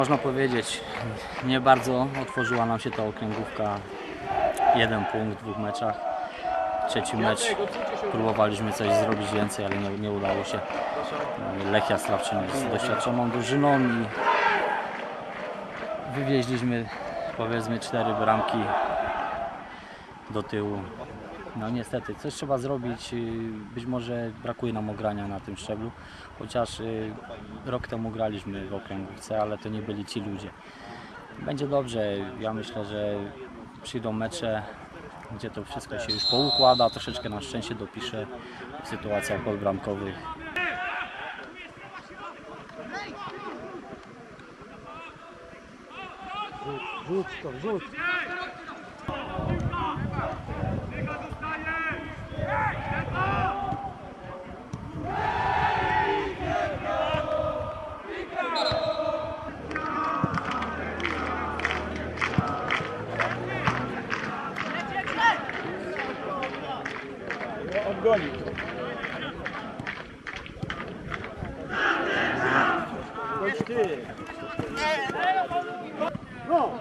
Można powiedzieć, nie bardzo otworzyła nam się ta okręgówka. Jeden punkt w dwóch meczach. Trzeci mecz próbowaliśmy coś zrobić więcej, ale nie, nie udało się. Lechia Strawczyn jest doświadczoną drużyną i wywieźliśmy powiedzmy cztery bramki do tyłu. No niestety, coś trzeba zrobić. y, Być może brakuje nam ogrania na tym szczeblu, chociaż y, rok temu graliśmy w okręgówce, ale to nie byli ci ludzie. Będzie dobrze. Ja myślę, że przyjdą mecze, gdzie to wszystko się już poukłada, troszeczkę na szczęście dopisze w sytuacjach podbramkowych. Rzuć to, rzuć. No, No!